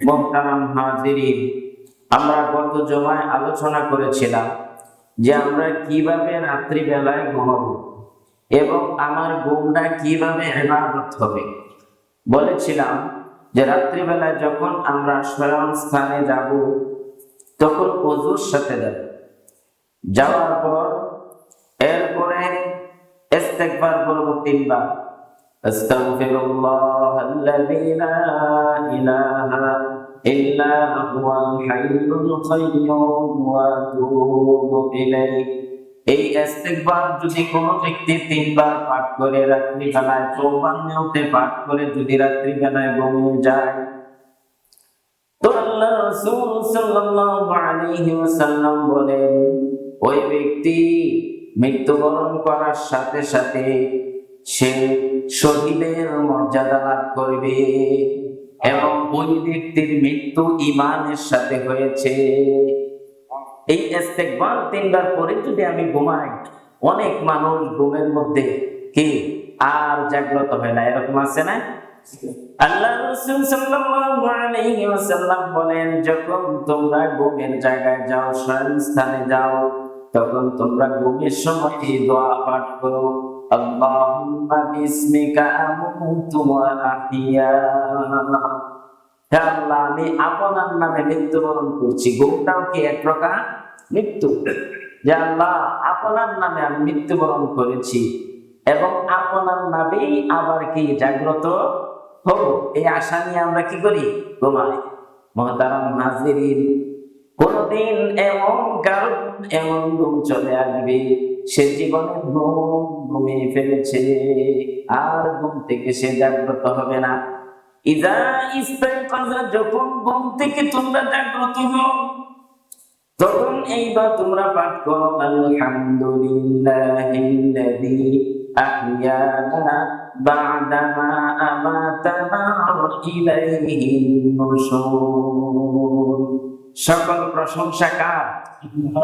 হাজিরিন, আমরা গত জমায় আলোচনা করেছিলাম যে আমরা কীভাবে রাত্রিবেলায় ঘুমাবো এবং আমার ঘুমটা কীভাবে ইবাদত হবে। বলেছিলাম যে রাত্রিবেলায় যখন আমরা শয়ন স্থানে যাব, তখন অজুর সাথে যাব। যাওয়ার পর এরপরে ইস্তেগফার করব তিনবার। أستغفر الله الذي لا إله إلا هو الحي القيوم وأتوب إليه এই ইস্তেগফার যদি কোনো ব্যক্তি তিনবার পাঠ করে রাত্রি বেলায় চৌবান্নতে পাঠ করে যদি রাত্রি বেলায় ঘুমিয়ে যায় তো আল্লাহ রাসূল সাল্লাল্লাহু আলাইহি ওয়াসাল্লাম বলেন ওই ব্যক্তি মৃত্যুবরণ করার সাথে সাথে সে শহীদের মর্যাদা লাভ করবে। এবং ওই ব্যক্তির মৃত্যু ইমানের সাথে হয়েছে। এই ইস্তেগফার তিনবার পরে যদি আমি ঘুমাই, অনেক মানুষ ঘুমের মধ্যে কি? আর জাগ্রত হয় না। এরকম আছে না? আল্লাহ রাসূল সাল্লাল্লাহু আলাইহি ওয়াসাল্লাম বলেন, যখন তোমরা ঘুমের জায়গায় যাও স্থানে যাও, তখন তোমরা ঘুমের সময় দোয়া পাঠ করো। আমুতু ওয়া আহইয়া হে আল্লাহ আমি আপনার নামে মৃত্যুবরণ করছি। ঘুমটাও কি এক প্রকার? মৃত্যু। যে আল্লাহ, আপনার নামে আমি মৃত্যুবরণ করেছি এবং আপনার নামেই আবার কি জাগ্রত হব? এই আশা নিয়ে আমরা কি করি? ঘুমাই। মহতারাম হাজিরিন কোনদিন এমন কারণ, এমন ঘুম চলে আসবে। সে জীবনে ঘুম ঘুমিয়ে ফেলেছে। আর ঘুম থেকে সে জাগ্রত হবে না। ইজা ইস্তাইকাজা যখন ঘুম থেকে তোমরা জাগ্রত হও তখন এইবার তোমরা পাঠ করো আলহামদুলিল্লাহিল্লাযী আহইয়ানা বা'দামা আমাতানা ইলাইহিন নুশুর। সকল প্রশংসা কার?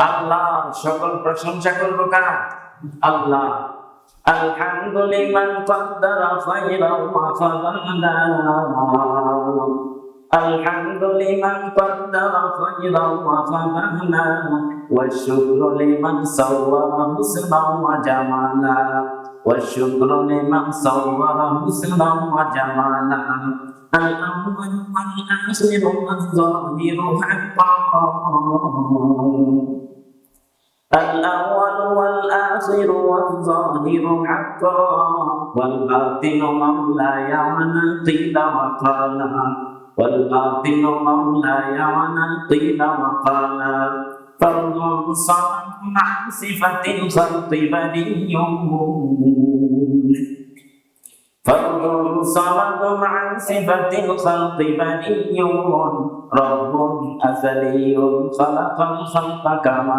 আল্লাহ সকল প্রশংসা করব কার? আল্লাহ। الحمد لمن قدر خيرا وفضلا الحمد لمن قدر خيرا وفضلا والشكر لمن صور حسنا وجمالا والشكر لمن صور حسنا وجمالا الأول والآخر والظاهر حقا الأول والآخر والظاهر حقا والباطن مولاي ومن قيل وقال والباطن مولاي ومن قيل وقال فرض صرف عن صفة الخلق بني فرض صرف عن صفة الخلق بني رب أزلي خلق الخلق كما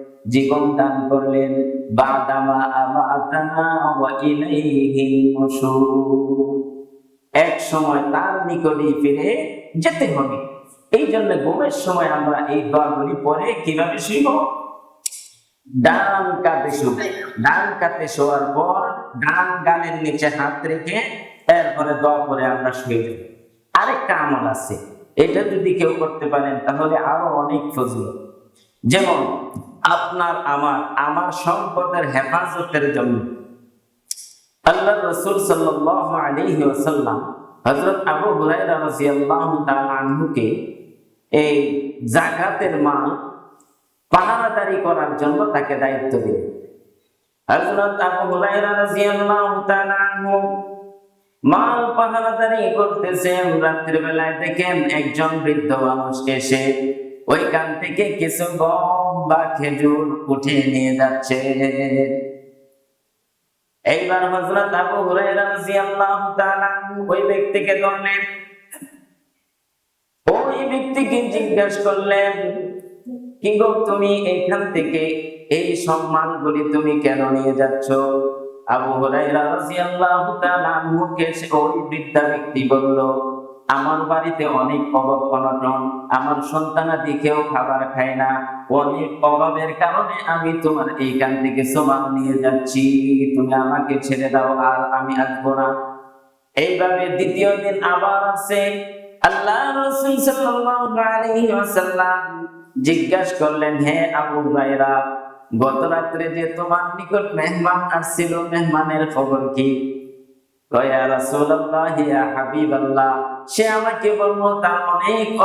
জীবন দান করলেন, বাদামা আমাতানা এক সময় তার নিকটে ফিরে যেতে হবে। এই জন্য ঘুমের সময় আমরা এই দোয়াগুলি পরে কীভাবে শুইব? ডান কাতে শুব। ডান কাতে শোয়ার পর ডান গালের নিচে হাত রেখে এরপরে দোয়া করে আমরা শুয়ে যাব। আরেকটা আমল আছে। এটা যদি কেউ করতে পারেন তাহলে আরও অনেক ফজল যেমন আপনার, আমার আমার সম্পদের হেফাজতের জন্য। আল্লাহ রসুল সাল্লাল্লাহু আলাইহি ওয়াসাল্লাম হযরত আবু তাআলা আনহুকে এই যাকাতের মাল পাহারাদারি করার জন্য তাকে দায়িত্ব দিলেন। হযরত আবু হুরায়রা রাদিয়াল্লাহু তাআলা আনহু মাল পাহারাদারি করতেছেন। রাত্রিবেলায় দেখেন একজন বৃদ্ধ মানুষ এসে ওইখান থেকে কিছু গম বা খেজুর উঠে নিয়ে যাচ্ছে। এইবার হযরত আবু হুরায়রা রাদিয়াল্লাহু তাআলা ওই ব্যক্তিকে ধরলেন। ওই ব্যক্তিকে জিজ্ঞাসা করলেন, কি গো তুমি এইখান থেকে এই সম্মানগুলি তুমি কেন নিয়ে যাচ্ছ? আবু হুরায়রা রাদিয়াল্লাহু তাআলা সে ওই বৃদ্ধা ব্যক্তি বলল আমার বাড়িতে অনেক অভাব অনটন। আমার সন্তানাদি কেউ খাবার খায় না। অনেক অভাবের কারণে আমি তোমার এইখান থেকে সমান নিয়ে যাচ্ছি। তুমি আমাকে ছেড়ে দাও, আর আমি আসব না। এইভাবে দ্বিতীয় দিন আবার আছে আল্লাহ রাসূল সাল্লাল্লাহু আলাইহি জিজ্ঞাসা করলেন, হে আবু হুরায়রা, গত রাত্রে যে তোমার নিকট মেহমান আসছিল, মেহমানের খবর কি? কয়া রাসূলুল্লাহ হাবিবাল্লাহ। সে আমাকে বলব তার অনেক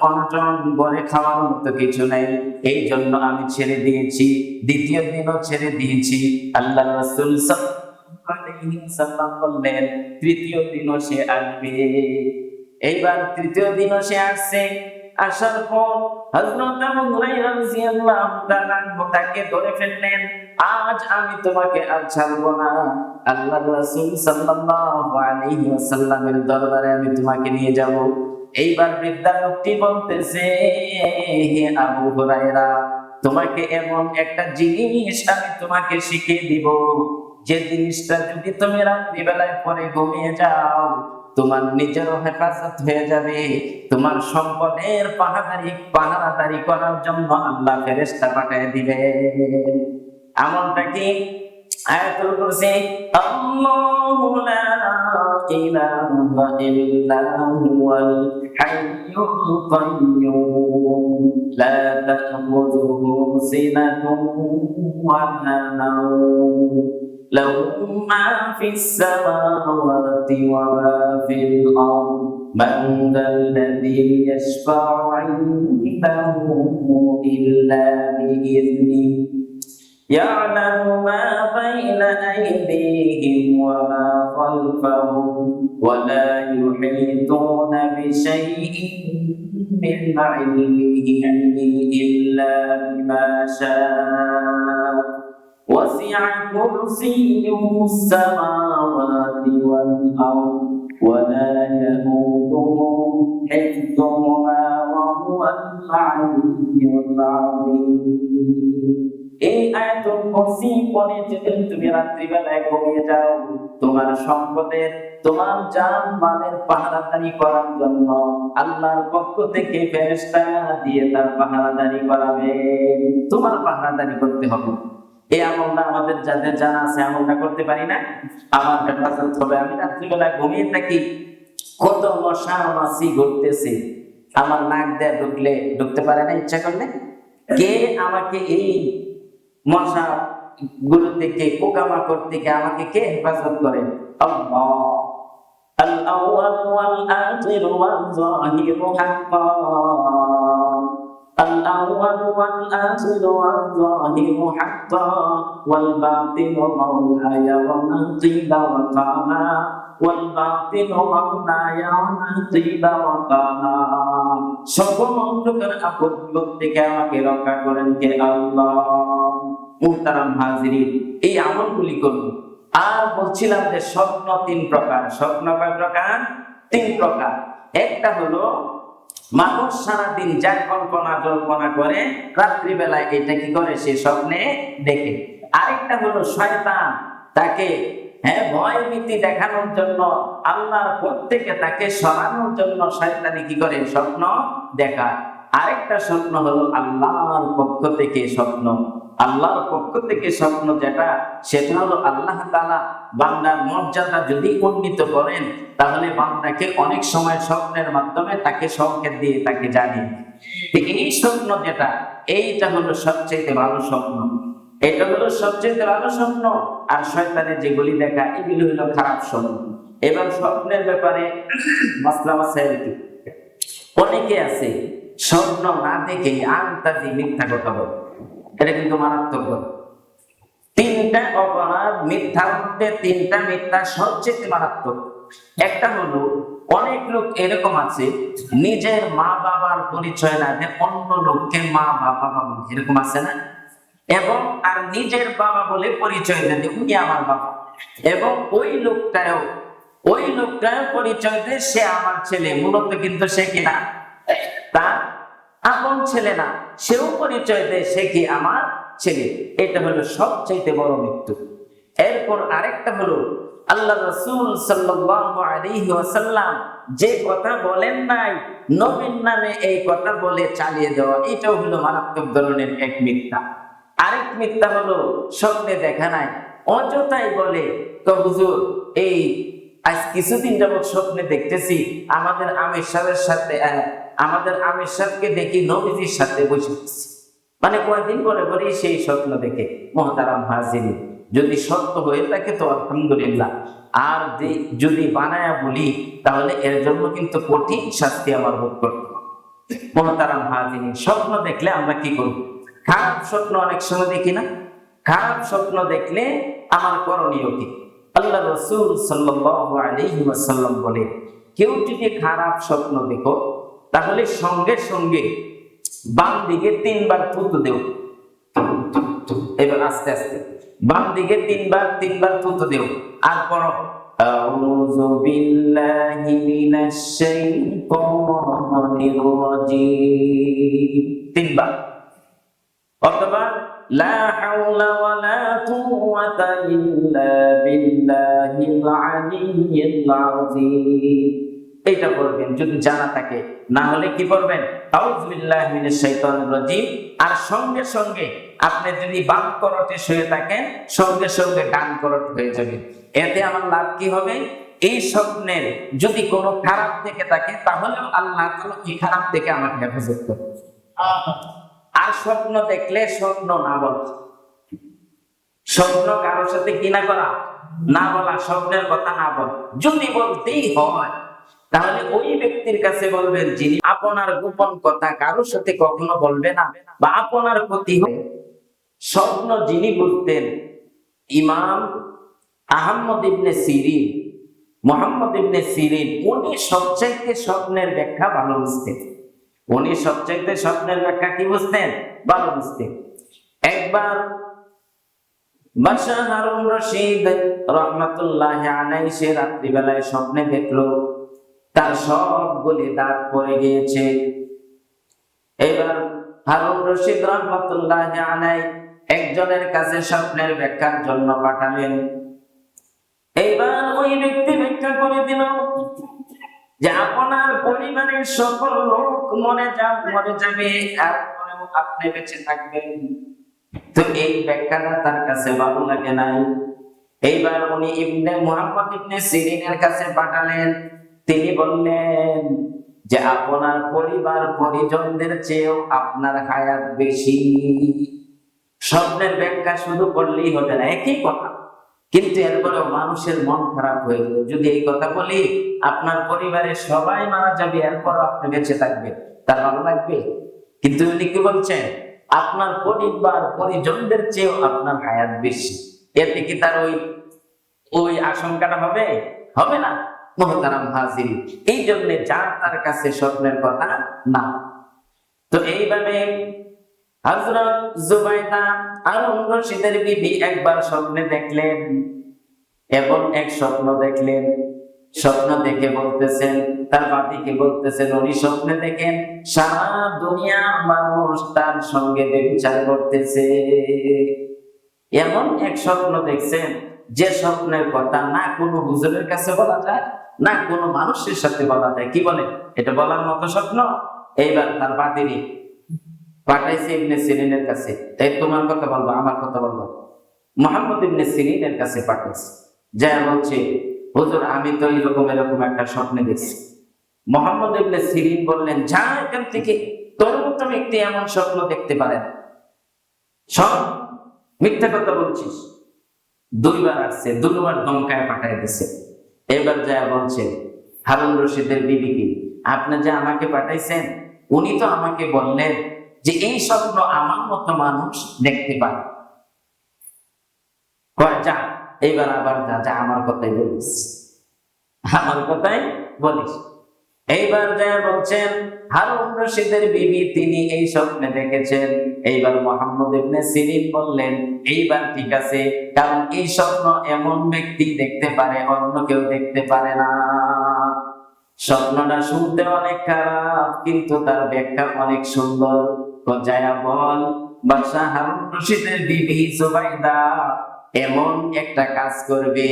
অনটন ঘরে খাওয়ার মতো কিছু নাই। এই জন্য আমি ছেড়ে দিয়েছি, দ্বিতীয় দিনও ছেড়ে দিয়েছি। আল্লাহ রাসূল বললেন, তৃতীয় দিনও সে আসবে। এইবার তৃতীয় দিনও সে আসছে। আসার পর হযরত আবু হুরায়রা রাদিয়াল্লাহু তাআলা তাকে ধরে ফেললেন। আজ আমি তোমাকে আর ছাড়বো না। আল্লাহর রাসূল সাল্লাল্লাহু আলাইহি ওয়াসাল্লামের দরবারে আমি তোমাকে নিয়ে যাব। এইবার বৃদ্ধা লোকটি বলতেছে, হে আবু হুরায়রা, তোমাকে এমন একটা জিনিস আমি তোমাকে শিখিয়ে দিব। যে জিনিসটা যদি তুমি রাত্রিবেলায় পরে ঘুমিয়ে যাও, তোমার নিজেরও হেফাজত হয়ে যাবে। তোমার সম্পদের পাহাদারি পাহারাদারি করার জন্য আল্লাহ ফেরেশতা পাঠিয়ে দিবে এমনটা কি আয়াতুল কুরসি আল্লাহু লা ইলাহা ইল্লা হুয়াল হাইয়ুল কাইয়্যুম লা তাখুযুহু সিনাতুন ওয়া লা নাওম له ما في السماوات وما في الأرض من ذا الذي يشفع عنده إلا بإذنه يعلم ما بين أيديهم وما خلفهم ولا يحيطون بشيء من علمه إلا بما شاء. وسع كرسيه السماوات والأرض ولا يئوده حفظهما وهو العلي العظيم. এই আয়াতুল কুরসি পড়ে যদি তুমি রাত্রিবেলায় ঘুমিয়ে যাও, তোমার সম্পদের তোমার জান মালের পাহারাদারি করার জন্য আল্লাহর পক্ষ থেকে ফেরেশতা দিয়ে তার পাহারাদারি করাবে। তোমার পাহারাদারি করতে হবে। আমলটা আমাদের যাদের আছে, আমলটা করতে পারি না? আমার হেফাজত হবে। আমি রাত্রিবেলায় ঘুমিয়ে থাকি, কত মশা ঘুরতেছে। আমার নাক দিয়ে ঢুকলে, ঢুকতে পারে না ইচ্ছা করলে? কে আমাকে এই মশা গুলো থেকে পোকামাকড় থেকে আমাকে কে হেফাজত করে আল্লাহ الأول والآخر والظاهر حقا الأول والآخر والظاهر حقا والباطن مولاي ومن قيل وقالا والباطن مولاي ومن قيل وقالا সকল প্রকার আপদ বিপদ থেকে আমাকে রক্ষা করেন কে আল্লাহ মুহতারাম হাজিরিন, এই আমলগুলি করুন। আর বলছিলাম যে স্বপ্ন তিন প্রকার। স্বপ্ন কয় প্রকার? তিন প্রকার। একটা হলো, মানুষ সারাদিন যা কল্পনা জল্পনা করে, রাত্রিবেলায় এটা কি করে? সে স্বপ্নে দেখে। আরেকটা হলো শয়তান। তাকে হ্যাঁ ভয় ভীতি দেখানোর জন্য, আল্লাহর থেকে তাকে সরানোর জন্য শয়তানি কি করে? স্বপ্ন দেখায়। আরেকটা স্বপ্ন হলো আল্লাহর পক্ষ থেকে স্বপ্ন আল্লাহর পক্ষ থেকে স্বপ্ন যেটা, সেটা হলো আল্লাহ তালা বান্দার মর্যাদা যদি উন্নীত করেন, তাহলে বান্দাকে অনেক সময় স্বপ্নের মাধ্যমে তাকে সংকেত দিয়ে তাকে জানিয়ে এই স্বপ্ন যেটা, এইটা হলো সবচেয়ে ভালো স্বপ্ন। এটা হলো সবচেয়ে ভালো স্বপ্ন। আর শয়তানের যেগুলি দেখা, এগুলি হলো খারাপ স্বপ্ন। এবার স্বপ্নের ব্যাপারে মাসলা মাসাইল অনেকে আছে, স্বপ্ন না দেখে আন্তাজি মিথ্যা কথা বলে। এটা কিন্তু মারাত্মক। তিনটা অপরাধ মিথ্যার মধ্যে তিনটা, মিথ্যা সবচেয়ে মারাত্মক। একটা হলো, অনেক লোক এরকম আছে, নিজের মা বাবার পরিচয় না দিয়ে অন্য লোককে মা বাবা বাবা এরকম আছে না? এবং আর নিজের বাবা বলে পরিচয় যে উনি আমার বাবা। এবং ওই লোকটাও ওই লোকটাও পরিচয় দেয় সে আমার ছেলে, মূলত কিন্তু সে কিনা? তার আপন ছেলে না। সেও পরিচয় দেয়, সে কি আমার ছেলে? এটা হলো সবচাইতে বড় মৃত্যু। এরপর আরেকটা হলো, আল্লাহ রসুল ওয়াসাল্লাম যে কথা বলেন নাই, নবীর নামে এই কথা বলে চালিয়ে দেওয়া, এটাও হলো মারাত্মক ধরনের এক মিথ্যা। আরেক মিথ্যা হলো, স্বপ্নে দেখা নাই, অযথাই বলে, তো হুজুর, এই আজ কিছুদিন যাবত স্বপ্নে দেখতেছি, আমাদের আমির সাহেবের সাথে আমাদের আমির সাহেবকে দেখি নবীজির সাথে বসে। মানে কয়েকদিন পরে পরেই সেই স্বপ্ন দেখে, মহতারাম হাজিরি, যদি সত্য হয়ে থাকে তো আলহামদুলিল্লাহ আর যদি বানায়া বলি, তাহলে এর জন্য কিন্তু কঠিন শাস্তি আমার ভোগ করতে। মহতারাম হাজিরি, স্বপ্ন দেখলে আমরা কি করব খারাপ স্বপ্ন অনেক সময় দেখি না খারাপ স্বপ্ন দেখলে আমার করণীয় কি আল্লাহ রসুল সাল্লাল্লাহু আলাইহি ওয়াসাল্লাম বলে কেউ যদি খারাপ স্বপ্ন দেখো তাহলে সঙ্গে সঙ্গে বাম দিকে তিনবার থুতু দেও। এবার আস্তে আস্তে। বাম দিকে তিনবার তিনবার থুতু দেও। আর রাজিম। তিনবার। অথবা, লা হাওলা ওয়ালা এটা পড়বেন, যদি জানা থাকে। না হলে কি রাজীম। আর সঙ্গে সঙ্গে আপনি যদি বাম করটে শুয়ে থাকেন, সঙ্গে সঙ্গে ডান করট হয়ে যাবে। এতে আমার লাভ কি হবে? এই স্বপ্নের যদি কোনো খারাপ থেকে থাকে, তাহলেও আল্লাহ এই খারাপ থেকে আমাকে হেফাজত করবে আর স্বপ্ন দেখলে স্বপ্ন না বলা। স্বপ্ন কারোর সাথে কি না করা না বলা, স্বপ্নের কথা না বলা। যদি বলতেই হয় তাহলে ওই ব্যক্তির কাছে বলবেন, যিনি আপনার গোপন কথা কারোর সাথে কখনো বলবে না বা আপনার ক্ষতি হবে। স্বপ্ন যিনি বুঝতেন, ইমাম আহমদ ইবনে সিরিন, মোহাম্মদ ইবনে সিরিন, উনি সবচাইতে স্বপ্নের ব্যাখ্যা ভালো বুঝতেন। উনি সবচাইতে স্বপ্নের ব্যাখ্যা কি বুঝতেন? ভালো বুঝতেন। একবার বাদশাহ হারুন রশিদ রহমতুল্লাহ আলাই সে রাত্রিবেলায় স্বপ্নে দেখল তার সবগুলি দাঁত পড়ে গিয়েছে। এবার হারুন রশিদ রহমতুল্লাহ আলাই একজনের কাছে স্বপ্নের ব্যাখ্যার জন্য পাঠালেন। এইবার ওই ব্যক্তি ব্যাখ্যা করে দিল যে আপনার পরিবারের সকল লোক মরে যা মরে যাবে আর পরেও আপনি বেঁচে থাকবেন। তো এই ব্যাখ্যাটা তার কাছে ভালো লাগে নাই। এইবার উনি ইবনে মুহাম্মদ ইবনে সিরিনের কাছে পাঠালেন। তিনি বললেন যে আপনার পরিবার পরিজনদের চেয়েও আপনার হায়াত বেশি। স্বপ্নের ব্যাখ্যা শুধু করলেই হবে না, একই কথা। কিন্তু এরপরেও মানুষের মন খারাপ হয়ে যাবে। যদি এই কথা বলি, আপনার পরিবারের সবাই মারা যাবে, এরপরও আপনি বেঁচে থাকবেন। তার ভালো লাগবে? কিন্তু উনি কি বলছেন? আপনার পরিবার পরিজনদের চেয়েও আপনার হায়াত বেশি। এতে কি তার ওই ওই আশঙ্কাটা হবে? হবে না। মোহতারাম হাজির। এই জন্য যার তার কাছে স্বপ্নের কথা না। তো এইভাবে হযরত জুবাইদা আরুন রশিদের বিবি একবার স্বপ্নে দেখলেন এবং এক স্বপ্ন দেখলেন। স্বপ্ন দেখে বলতেছেন, তার বলতেছেন, উনি স্বপ্নে দেখেন, সারা দুনিয়া মানুষ তার সঙ্গে বিচার করতেছে। এমন এক স্বপ্ন দেখছেন, যে স্বপ্নের কথা না কোনো হুজুরের কাছে বলা যায়? না, কোনো মানুষের সাথে বলা যায়। কি বলে? এটা বলার মতো স্বপ্ন? এইবার তার বাদিনী পাঠাইছে ইবনে সিরিনের কাছে। এই তোমার কথা বলব, আমার কথা বলব। মোহাম্মদ ইবনে সিরিনের কাছে পাঠাইছে। যা বলছে, হুজুর, আমি তো এরকম এরকম একটা স্বপ্নে দেখছি। মোহাম্মদ ইবনে সিরিন বললেন, যা এখান থেকে, তোর ব্যক্তি এমন স্বপ্ন দেখতে পারে না। সব মিথ্যা কথা বলছিস। দুইবার আসছে, দুবার দমকায় পাঠাই দিছে। এবার যা বলছেন, হারুন রশিদের বিবিকে, আপনি যে আমাকে পাঠাইছেন, উনি তো আমাকে বললেন যে এই স্বপ্ন আমার মতো মানুষ দেখতে পায়। যা, এবার আবার যা যা আমার কথাই বলিস। আমার কথাই বলিস। এইবার যা বলছেন, হারুন রশিদের বিবি তিনি এই স্বপ্নে দেখেছেন। এইবার মোহাম্মদ ইবনে সিরিন বললেন, এইবার ঠিক আছে, কারণ এই স্বপ্ন এমন ব্যক্তি দেখতে পারে, অন্য কেউ দেখতে পারে না। স্বপ্নটা শুনতে অনেক খারাপ, কিন্তু তার ব্যাখ্যা অনেক সুন্দর। কজায়া বল বাদশাহ হারুন রশিদের বিবি জুবাইদা, এমন একটা কাজ করবে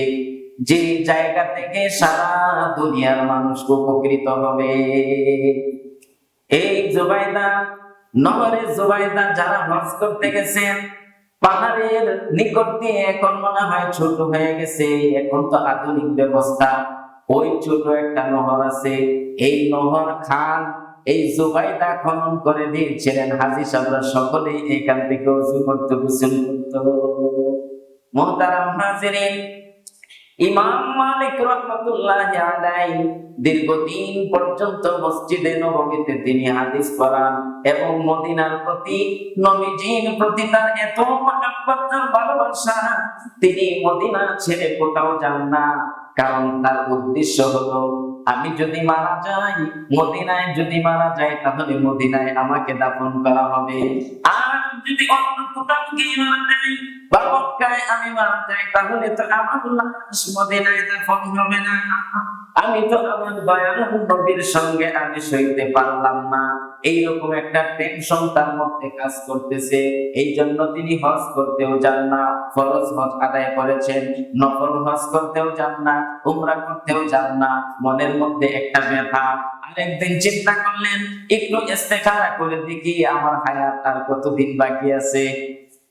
যে জায়গা থেকে সারা দুনিয়ার মানুষ উপকৃত হবে। এই জুবাইদা নহরে জুবাইদা যারা হজ করতে গেছেন পাহাড়ের নিকট দিয়ে এখন মনে হয় ছোট হয়ে গেছে। এখন তো আধুনিক ব্যবস্থা। ওই ছোট একটা নহর আছে। এই নহর খান, এই জুবাইদা খনন করে দিয়েছিলেন হাজি সাহেবরা সকলেই এখান থেকে উজু করতে, গোসল করত। মোহতারাম হাজিরিন ইমাম মালিক রহমতুল্লাহ আলাই দীর্ঘদিন পর্যন্ত মসজিদে নবমীতে তিনি হাদিস পড়ান এবং মদিনার প্রতি নবীজির প্রতি তার এত মহাব্বত ভালোবাসা, তিনি মদিনা ছেড়ে কোথাও যান না। কারণ তার উদ্দেশ্য হলো আমি যদি মারা যাই, মদিনায় যদি মারা যাই, তাহলে মদিনায় আমাকে দাফন করা হবে। আর যদি অন্য মারা যাই বা মক্কায় আমি মারা যাই, তাহলে তো আমার লাশ মদিনায় দাফন হবে না। আমি তো আমার নবীর সঙ্গে আমি সইতে পারলাম না। এইরকম একটা টেনশন তার মধ্যে কাজ করতেছে। এই জন্য তিনি হজ করতেও যান না। ফরজ হজ আদায় করেছেন, নফল হজ করতেও যান না, উমরা করতেও যান না। মনের মধ্যে একটা ব্যথা। আরেকদিন চিন্তা করলেন, একটু ইস্তেখারা করে দেখি আমার হায়াত আর কতদিন বাকি আছে।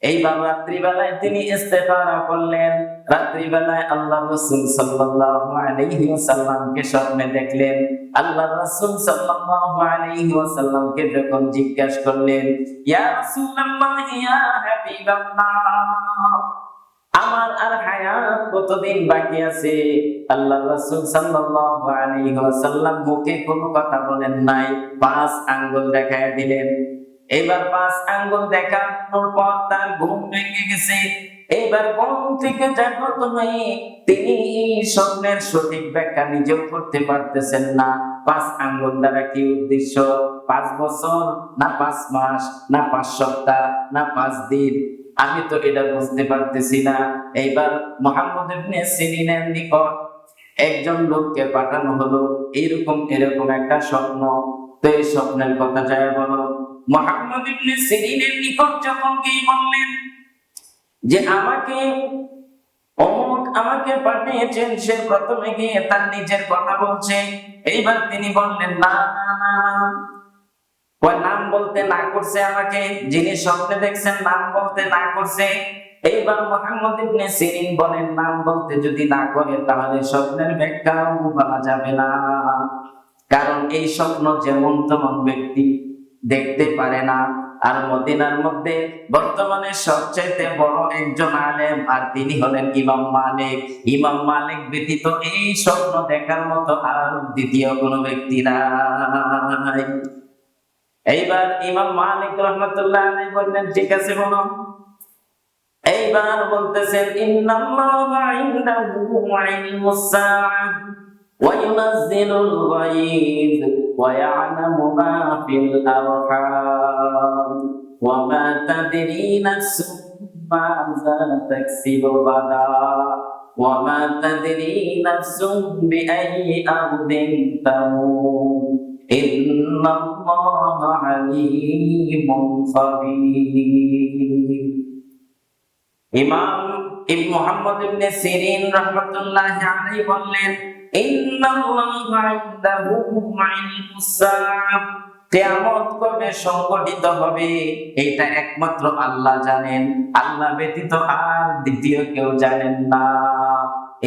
এইবার রাত্রিবেলায় তিনি ইস্তেখারা করলেন। রাত্রিবেলায় আল্লাহ রসুল সাল্লাল্লাহু আলাইহি ওয়াসাল্লামকে স্বপ্নে দেখলেন। আল্লাহ রাসূল সাল্লাল্লাহু আলাইহি ওয়াসাল্লামকে যখন জিজ্ঞাসা করলেন, ইয়া রাসূলুল্লাহ, ইয়া হাবিবাল্লাহ। আমার আর হায়াত কতদিন বাকি আছে? আল্লাহ রাসূল সাল্লাল্লাহু আলাইহি ওয়াসাল্লাম মুখে কোনো কথা বলেন নাই, পাঁচ আঙ্গুল দেখায় দিলেন। এবার পাঁচ আঙ্গুল দেখানোর পর তার ঘুম ভেঙে গেছে। এইবার ঘুম থেকে জাগ্রত হয়ে তিনি স্বপ্নের সঠিক ব্যাখ্যা নিজেও করতে পারতেছেন না। পাঁচ আঙ্গুল দ্বারা কি উদ্দেশ্য? পাঁচ বছর, না পাঁচ মাস, না পাঁচ সপ্তাহ, না পাঁচ দিন? আমি তো এটা বুঝতে পারতেছি না। এইবার মোহাম্মদ ইবনে সিরিনের নিকট একজন লোককে পাঠানো হলো। এরকম এরকম একটা স্বপ্ন। তো এই স্বপ্নের কথা যায় বলো। মোহাম্মদ ইবনে সিরিনের নিকট যখন কি বললেন যে আমাকে, অমুক আমাকে পাঠিয়েছেন, সে প্রথমে গিয়ে তার নিজের কথা বলছে। এইবার তিনি বললেন না না না। নাম বলতে না করছে আমাকে? যিনি স্বপ্নে দেখছেন নাম বলতে না করছে। এইবার মোহাম্মদ ইবনে সিরিন বলেন, নাম বলতে যদি না করে, তাহলে স্বপ্নের ব্যাখ্যাও বলা যাবে না। কারণ এই স্বপ্ন যেমন তেমন ব্যক্তি দেখতে পারে না। আর মদিনার মধ্যে বর্তমানে সবচাইতে বড় একজন আলেম, আর তিনি হলেন ইমাম মালিক। ইমাম মালিক ব্যতীত এই স্বপ্ন দেখার মতো আর দ্বিতীয় কোনো ব্যক্তি নাই। এইবার ইমাম মালিক রহমতুল্লাহ আলাইহি বললেন ঠিক আছে বলো এইবার বলতেছেন ইন্নাল্লাহা ইনদাহু ইলমুস সাআহ وينزل الغيث ويعلم ما في الأرحام وما تدري نفس ماذا تكسب غدا وما تدري نفس بأي أرض تموت إن الله عليم خبير ইমাম ইব মুহাম্মদ ইবনে সিরিন রাহমাতুল্লাহি আলাইহি বললেন ইন্নাল্লাহা ইনদাহু ইলমুস সাআহ কিয়ামত কবে সংগঠিত হবে এটা একমাত্র আল্লাহ জানেন আল্লাহ ব্যতীত আর দ্বিতীয় কেউ জানেন না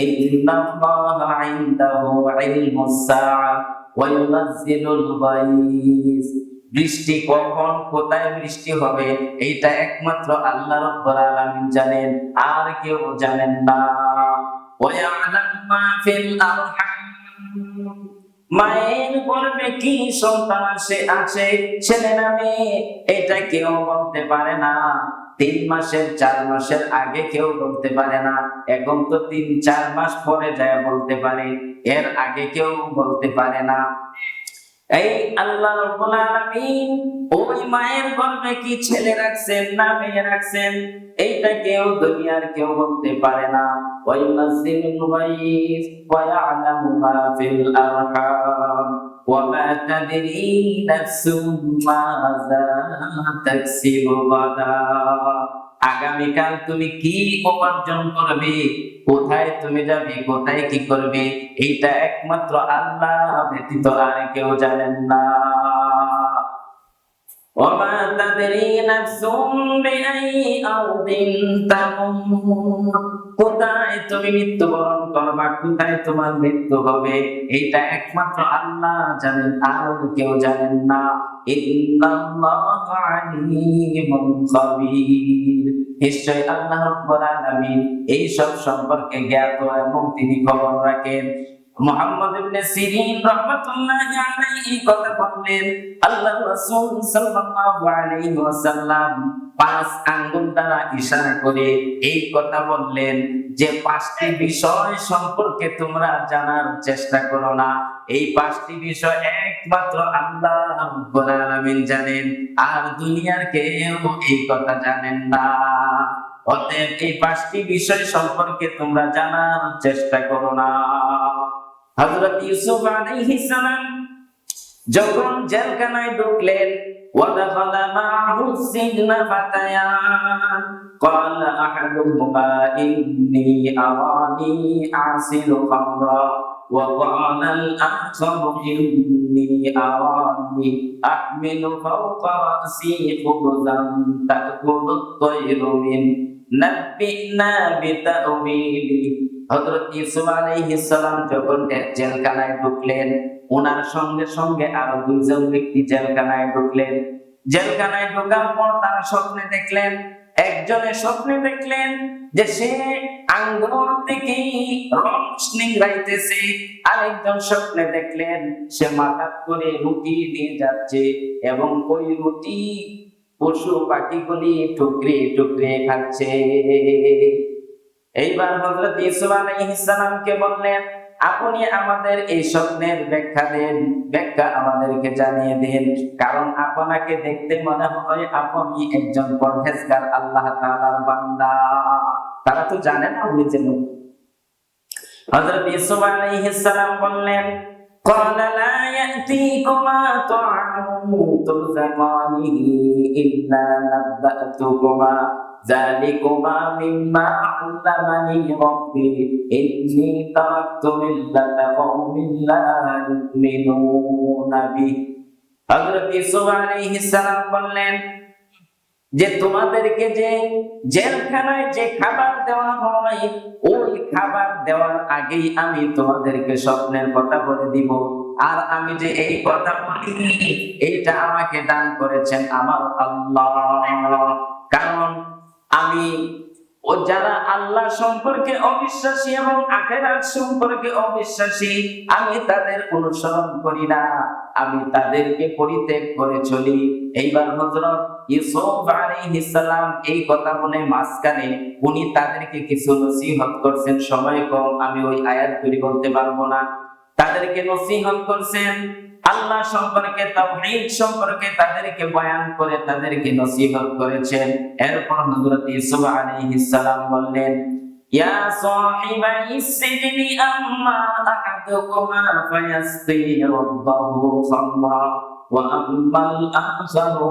ইন্নাল্লাহা ইনদাহু ইলমুস সাআহ ওয়া ইউনাজ্জিলুল গায়স বৃষ্টি কখন, কোথায় বৃষ্টি হবে, এইটা একমাত্র আল্লাহ রব্বুল আলামিন জানেন, আর কেউ জানেন না। মায়ের গর্ভে কি সন্তান আছে আছে ছেলে না মেয়ে এটা কেউ বলতে পারে না। তিন মাসের, চার মাসের আগে কেউ বলতে পারে না। এখন তো তিন, চার মাস পরে যায় বলতে পারে। এর আগে কেউ বলতে পারে না। এই আল্লাহ রাব্বুল আলামিন ওই মায়ের গর্ভে কি ছেলে রাখছেন না মেয়ে রাখছেন? এইটা কেউ, দুনিয়ার কেউ বলতে পারে না। ওয়াইনাজ্জিলুল গায়ব ওয়া ইয়ালামু মা ফিল আরহাম। وما تدري نفس ماذا تكسب غدا আগামীকাল তুমি কি উপার্জন করবে কোথায় তুমি যাবে কোথায় কি করবে এইটা একমাত্র আল্লাহ ব্যতীত আর কেউ জানেন না وما تدري نفس بأي أرض تموت কোথায় তুমি মৃত্যুবরণ করবা? কোথায় তোমার মৃত্যু হবে? একমাত্র আল্লাহ জানেন, আর কেউ জানেন না। নিশ্চয় আল্লাহ এই সব সম্পর্কে জ্ঞাত এবং তিনি খবর রাখেন। মোহাম্মদ ইবনে সিরিন রাহমাতুল্লাহি আলাইহি কথা বললেন রাসূল সাল্লাল্লাহু আলাইহি ওয়াসাল্লাম পাঁচ আঙ্গুল দ্বারা ইশারা করে এই কথা বললেন যে, পাঁচটি বিষয় সম্পর্কে তোমরা জানার চেষ্টা করো না। এই পাঁচটি বিষয় একমাত্র আল্লাহ রাব্বুল আলামিন জানেন, আর দুনিয়ার কেউ এই কথা জানেন না। অতএব এই পাঁচটি বিষয় সম্পর্কে তোমরা জানার চেষ্টা করো না। হযরত ইউসুফ আলাইহিস সালাম যখন জেলখানায় ঢুকলেন ودخل معه السجن فتيان قال أحدهما إني أراني أعصر خمرا وقال الآخر إني أراني أحمل فوق رأسي خبزا تأكل الطير منه نبئنا بتأويله হযরত ইউসুফ আলাইহিস সালাম যখন জেলখানায় ঢুকলেন ওনার সঙ্গে সঙ্গে আরও দুইজন ব্যক্তি জেলখানায় ঢুকলেন। জেলখানায় ঢোকার পর তারা স্বপ্নে দেখলেন, একজনে স্বপ্নে দেখলেন যে সে আঙ্গুর থেকে রস নিংড়াইতেছে। আরেকজন স্বপ্নে দেখলেন, সে মাথা করে রুটি নিয়ে যাচ্ছে এবং ওই রুটি পশু পাখিগুলি টুকরে টুকরে খাচ্ছে। এইবার হযরত ইউসুফ আলাইহিস সালামকে বললেন আপনি আমাদের এই স্বপ্নের ব্যাখ্যা দেন ব্যাখ্যা আমাদেরকে জানিয়ে দিন কারণ আপনাকে দেখতে মনে হয় আপনি একজন পরহেজগার আল্লাহ তাআলার বান্দা তারা তো জানে না উনি যে নবী হযরত ইউসুফ আলাইহিস সালাম বললেন قال لا يأتيكما طعام ترزقانه إلا نبأتكما ذلكما مما علمني ربي إني تركت ملة قوم لا يؤمنون به হযরত ইউসুফ আলাইহিস সালাম বললেন যে তোমাদেরকে যে জেলখানায় যে খাবার দেওয়া হয় ওই খাবার দেওয়ার আগেই আমি তোমাদেরকে স্বপ্নের কথা বলে দিব আর আমি যে এই কথা বলি এইটা আমাকে দান করেছেন আমার আল্লাহ কারণ আমি ও যারা আল্লাহ সম্পর্কে অবিশ্বাসী এবং আখেরাত সম্পর্কে অবিশ্বাসী, আমি তাদের অনুসরণ করি না। আমি তাদেরকে পরিত্যাগ করে চলি। এইবার হযরত ইউসুফ এই কথা বলে মাঝখানে উনি তাদেরকে কিছু নসিহত করছেন। সময় কম, আমি ওই আয়াত আয়াতগুলি বলতে পারব না। তাদেরকে নসিহত করছেন আল্লাহ সম্পর্কে, তাওহীদ সম্পর্কে তাদেরকে বয়ান করে, তাদেরকে নসিহত করেছেন। এরপর হযরত ইসুফ আলাইহিস সালাম বললেন, ইয়া সাহিবা ইসসিজনি আম্মা আহাদুকুমা ফায়াসতি রাব্বাহু খামরা ওয়া আমাল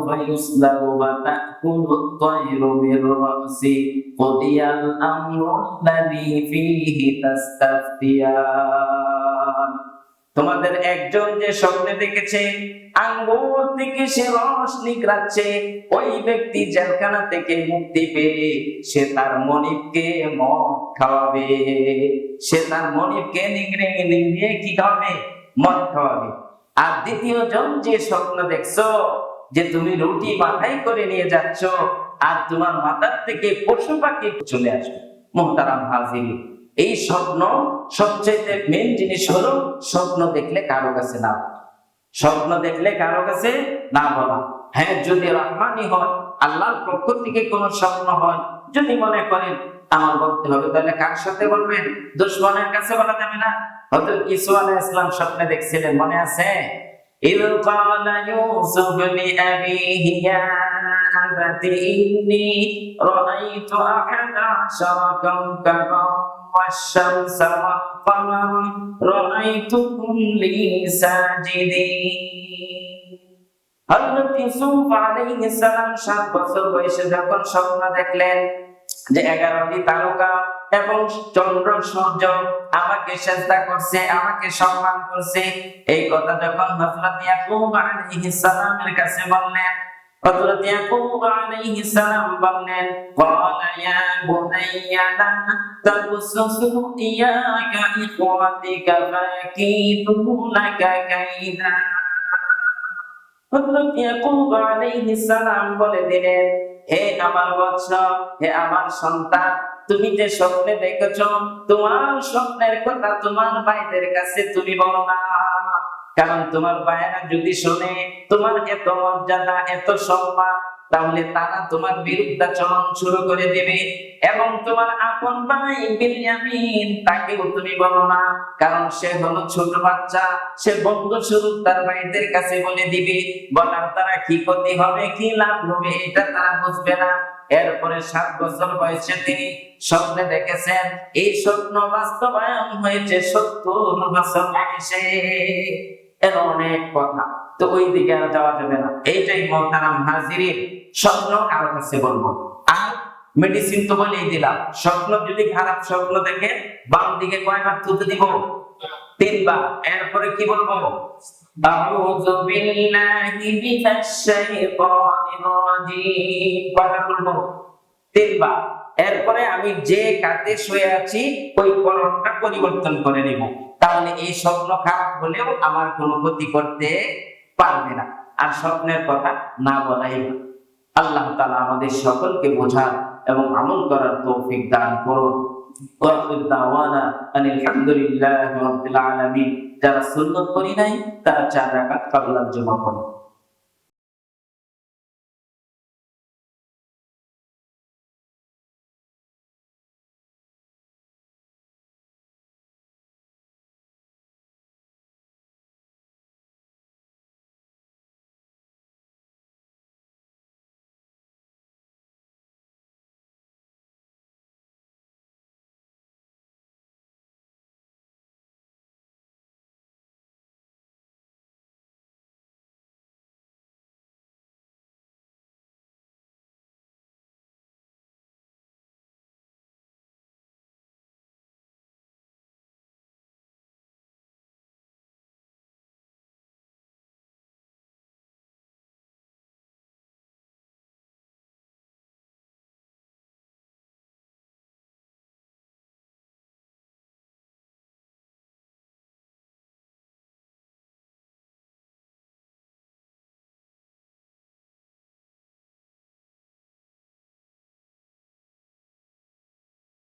ফায়ুসলাবু ওয়া তাকুলু আত-তায়রু মির রাসি, কুদিয়াল আমরু আল্লাযী ফীহি তাস্তাফতিয়ান। তোমাদের একজন যে স্বপ্নে দেখেছে, আঙ্গুর থেকে সে রস নিগড়াচ্ছে ওই ব্যক্তি জেলখানা থেকে মুক্তি পেয়ে সে তার মনিবকে মদ খাওয়াবে। সে তার মনিবকে নিগড়ে নিগড়ে কি খাওয়াবে? মদ খাওয়াবে। আর দ্বিতীয় জন যে স্বপ্ন দেখছ, যে তুমি রুটি মাথায় করে নিয়ে যাচ্ছ, আর তোমার মাথার থেকে পশু পাখি চলে আসবে। মোহতারাম হাজির এই স্বপ্ন সবচেয়ে মেন জিনিস হলো স্বপ্ন দেখলে কারো কাছে না বলা। স্বপ্ন দেখলে কারো কাছে না বলা হ্যাঁ যদি রহমানি হয় আল্লাহর পক্ষ থেকে কোন স্বপ্ন হয় যদি মনে করেন আমার বলতে হবে তাহলে কার সাথে বলবেন দুশ্মনের কাছে বলা যাবে না হয়তো ইসু আলাহ ইসলাম স্বপ্নে দেখছিলেন মনে আছে إذ قال يوسف لأبيه يا أبت إني رأيت أحد عشر كوكبا والشمس والقمر رأيتكم لي ساجدين হযরত ইউসুফ আলাইহিস সালাম সাত বছর বয়সে যখন স্বপ্ন দেখলেন যে এগারোটি তারকা এবং চন্দ্র সূর্য আমাকে সেজদা করছে আমাকে সম্মান করছে এই কথা যখন হযরত ইয়াকুব আলাইহিস সালামের কাছে বললেন হযরত ইয়াকুব আলাইহিস সালাম বললেন ক্বালা ইয়া বুনাইয়া, লা তাবসুসু ইয়াকা ইখওয়াতিকা কাইদা। হযরত ইয়াকুব আলাইহিস সালাম বলে দিলেন, হে আমার বৎস, হে আমার সন্তান, তুমি যে স্বপ্নে দেখেছ, তোমার স্বপ্নের কথা তোমার ভাইদের কাছে তুমি বলো না। কারণ তোমার ভাইয়েরা যদি শোনে, তোমার এত মর্যাদা, এত সম্মান, তাহলে তারা তোমার বিরুদ্ধাচরণ শুরু করে দেবে। এবং তোমার আপন ভাই বিনিয়ামিন, তাকেও তুমি বলো না, কারণ সে হলো ছোট বাচ্চা, সে বন্ধু স্বরূপ তার ভাইদের কাছে বলে দিবে। বলার তারা কি ক্ষতি হবে, কি লাভ হবে, এটা তারা বুঝবে না। এরপরে সাত বছর বয়সে তিনি স্বপ্নে দেখেছেন, এই স্বপ্ন বাস্তবায়ন হয়েছে সত্তর বছর বয়সে। এর অনেক কথা। তো ওই দিকে আর যাওয়া যাবে না। এইটাই মহতারাম স্বপ্ন, কারও কাছে বলব। আর মেডিসিন তো বলেই দিলাম। স্বপ্ন যদি খারাপ, স্বপ্ন দেখে বাম দিকে কয়বার থুতে দিব? তিনবার। এরপরে কি বলব? বলব? তিনবার। এরপরে আমি যে কাতে শুয়ে আছি, ওই কলমটা পরিবর্তন করে নিব। তাহলে এই স্বপ্ন খারাপ হলেও আমার কোনো ক্ষতি করতে পারবে না। আর স্বপ্নের কথা না বলাই না আল্লাহ তালা আমাদের সকলকে বোঝার এবং আমল করার তৌফিক দান করুন। ওয়াখির দাওয়ানা আনিল হামদুলিল্লাহি রাব্বিল আলামিন। যারা সুন্নত করি নাই, তারা চার রাকাত কাবলার জমা করুন